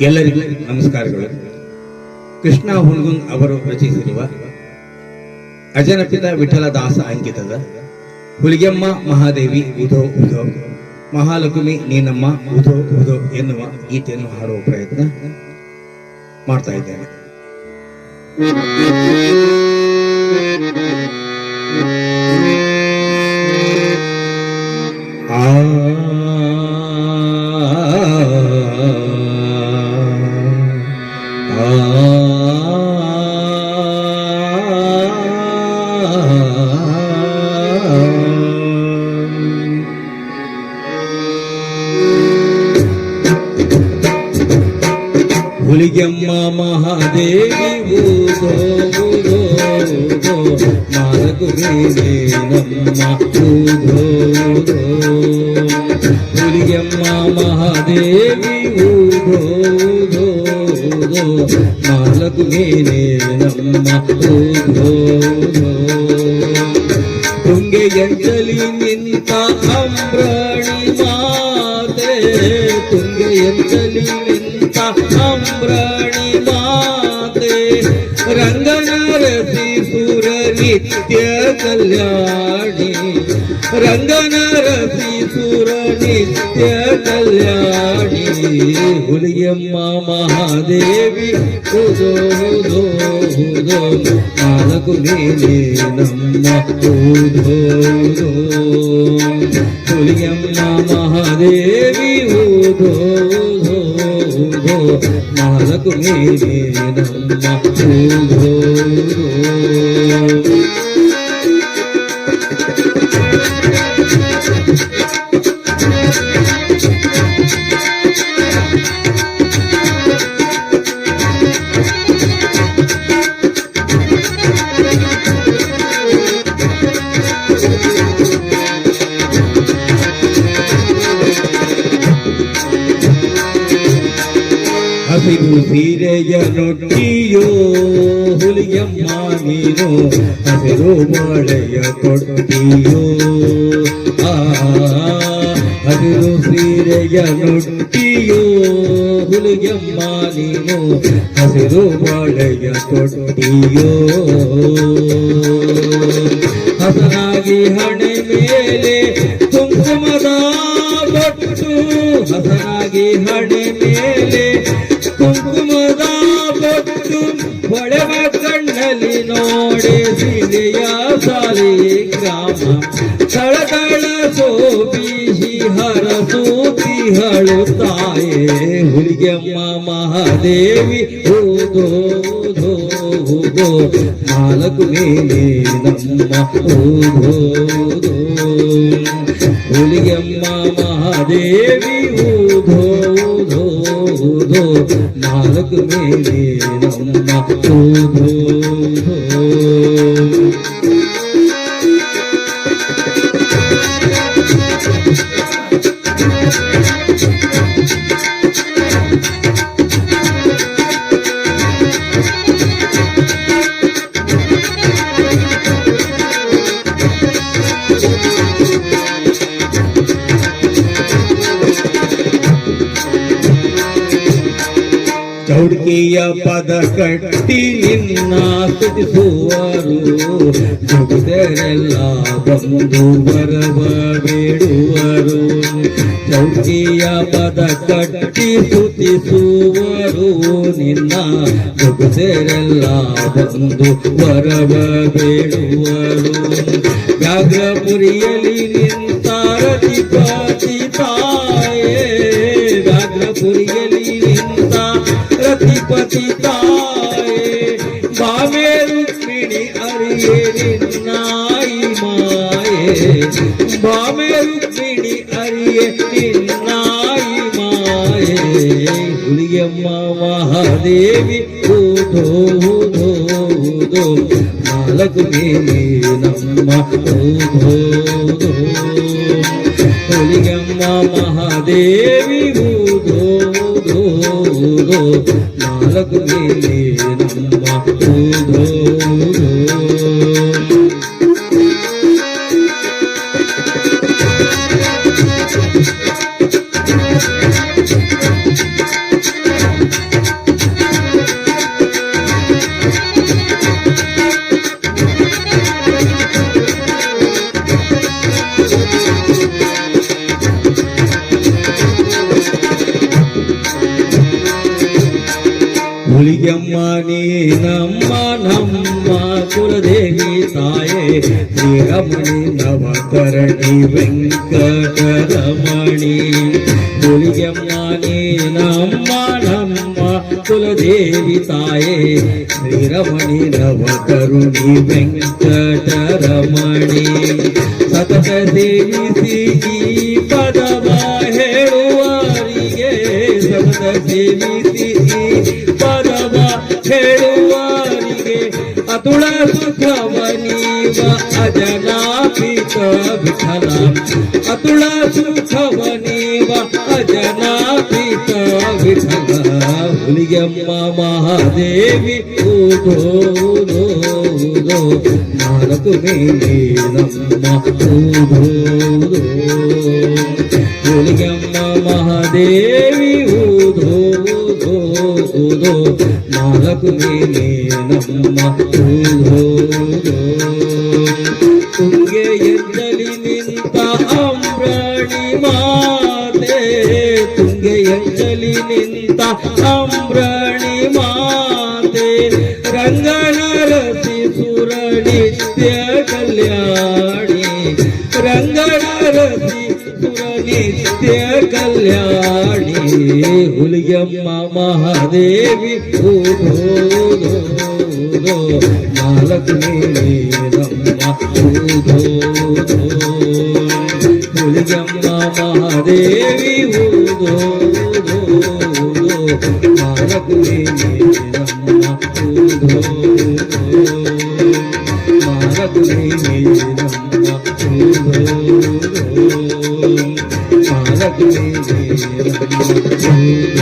ಎಲ್ಲರಿಗೂ ನಮಸ್ಕಾರಗಳು. ಕೃಷ್ಣ ಹುಲ್ಗುನ್ ಅವರು ರಚಿಸಿರುವ ಅಜನಪಿತ ವಿಠಲ ದಾಸ ಅಂಕಿತದ ಹುಲಿಗೆಮ್ಮ ಮಹಾದೇವಿ ಉಧೋ ಉಧೋ, ಮಹಾಲಕ್ಷ್ಮಿ ನೀನಮ್ಮ ಉಧೋ ಉಧೋ ಎನ್ನುವ ಗೀತೆಯನ್ನು ಹಾಡುವ ಪ್ರಯತ್ನ ಮಾಡ್ತಾ ಇದ್ದೇನೆ. ಹುಲಿಗೆಮ್ಮ ಮಹಾದೇವಿ ಊದೋ ಊದೋ ಊದೋ ಮಾರಕು ನಮ್ಮ ಊದೋ ಊದೋ ಹುಲಿಗೆಮ್ಮ ಮಹಾದೇವಿ ಊದೋ ಊದೋ ಊದೋ ಮಾಲಕು ನಮ್ಮ ಊದೋ ಊದೋ ತುಂಗೆಯಂಜಲಿ ನಿಂತ ಅಂಬ್ರಾಣಿ ಮಾತೆ ತುಂಗೆಯಂಜಲಿ ನಿಂತ ಅಂಬ್ರಾಣಿ ಮಾತೆ ರಂಗನ ರಸಿ ಸುರ ನಿತ್ಯ ಕಲ್ಯಾಣಿ ರಂಗನ ರಸಿ ಸುರ ನಿತ್ಯ ಕಲ್ಯಾಣಿ ಹುಲಿಯಮ್ಮ ಮಹಾದೇವಿ ಹುದೋ ಹುದೋ ಹುದೋ ನಾಲ್ಕು ನೀನೆ ನಮ್ಮ ಹುದೋ ಹುದೋ ಹುಲಿಯಮ್ಮ ಮಹಾದೇವಿ నాకు మీరేనమ్మ. ಹುಲಿಗೆಯನೊಟ್ಟಿಯೋ ಹುಲಿಗೆಮ್ಮ ನೀನು ಹಸಿರು ಮಳೆಯ ಕೊಟ್ಟಿಯೋ ಆ, ಹಸಿರು ಸೀರೆಯನೊಟ್ಟಿಯೋ ಹುಲಿಗೆಮ್ಮ ನೀನು ಹಸಿರು ಮಳೆಯ ಕೊಟ್ಟಿಯೋ ಹಸನಾಗಿ ಹಣೆ ಮೇಲೆ ಕುಂಕುಮದ ಬೊಟ್ಟು ಹಸನಾಗಿ ಹಣೆ ಮೇಲೆ దుర్గమ్మ మహాదేవి ఓదో ఓదో మాలకు నేనేనమ్మ ఓదో దుర్గమ్మ మహాదేవి ఓదో ఓదో మాలకు నేనేనమ్మ ఓదో Thank you. ಚೌಡ್ಕಿಯ ಪದ ಕಟ್ಟಿ ನಿನ್ನ ಸ್ತುತಿಸುವರು ಜಗದರೆಲ್ಲ ಬಂದು ಬರವ ಬೇಡುವರು. ಚೌಡ್ಕಿಯ ಪದ ಕಟ್ಟಿ ಸ್ತುತಿಸುವರು ನಿನ್ನ ಜಗದರೆಲ್ಲ ಬಂದು ಬರವ ಬೇಡುವರು. ವ್ಯಾಘ್ರಪುರಿಯಲ್ಲಿ ನಿಂತಾರ ರತಿಪತಿ ತಾಯೇ ರತಿಪತಿ ತಾಯೇ ಬಾಮೆ ರುಕ್ಮಿಣಿ ಅರಿಯೇ ನಿನ್ನಾಯಿ ಮಾಯೇ ಬಾಮೆ ರುಕ್ಮಿಣಿ ಅರಿಯೇ ನಿನ್ನಾಯಿ ಮಾಯೇ ಹುಲಿಯಮ್ಮ ಮಹಾದೇವಿ ಓದೋ ಓದೋ ಓದೋ ನಾಲ್ಕು ಮೇಲೆ ನಮ್ಮ ಓದೋ ಓದೋ ಹುಲಿಗಮ್ಮ ಮಹಾದೇವಿ ಊದೋ ಊದೋ ಊದೋ લગ્ન ಮೇಲೆ ನಮ್ಮ ಊದೋ ಊದೋ ಹುಲಿಗೆಮ್ಮ ನೀನಮ್ಮ ನಮ್ಮ ಕುಲದೇವಿ ತಾಯೇ ಶ್ರೀರಮಣಿ ನವತರಣಿ ವೆಂಕಟರಮಣಿ ಹುಲಿಗೆಮ್ಮ ನೀನಮ್ಮ ನಮ್ಮ ಕುಲದೇವಿ ತಾಯೇ ಶ್ರೀರಮಣಿ ನವತರುಣಿ ವೆಂಕಟರಮಣಿ ಸತತ ಸೇವಿಸಿ ಈ ಪದವ ಹೇಳುವರಿಗೆ ಸತತ ಸೇವಿಸಿ ಈ ಪದವ ಹೇಳುವರಿಗೆ ಅತುಳ ಸುಖವನೀವ ಅಜನಾಪಿತ ವಿಠಲ ಅತುಳ ಸುಖವನೀವ ಅಜನಾಪಿತ ವಿಠಲ ಹುಲಿಗೆಮ್ಮ ಮಹಾದೇವಿ ಊದೋ ಊದೋ ಊದೋ ನಾಲ್ಕು ಮೇಲೆ ನಮ್ಮ ಊದೋ ಊದೋ ಹುಲಿಗೆಮ್ಮ ಮಹಾದೇವಿ ಊದೋ ಊದೋ ಊದೋ ನಾಲ್ಕು ಮೇಲೆ ನಮ್ಮ ಊದೋ ಊದೋ ತುಂಗೆ ಎದ್ದಲಿ ನಿಂತ ಅಮ್ರಣಿ ಮಾತೆ ತುಂಗೆ ಎದ್ದಲಿ ನಿಂತ ಅಮ್ರಣಿ ಮಾತೆ ರಂಗನರಸಿ ಸುರ ನಿತ್ಯ ಕಲ್ಯಾಣಿ ರಂಗನರಸಿ ಸುರ ನಿತ್ಯ ಕಲ್ಯಾಣಿ ಹುಲಿಗೆಮ್ಮ ಮಹಾದೇವಿ ಊದೋ ಊದೋ ನಾಲ್ಕು ಮೇಲೆ ನಮ್ಮ ಊದೋ ಹುಲಿಗೆಮ್ಮ ಮಹಾದೇವಿ ಊದೋ ನಾಲ್ಕು ಮೇಲೆ ನಮ್ಮ ಊದೋ ನಾಲ್ಕು Thank you.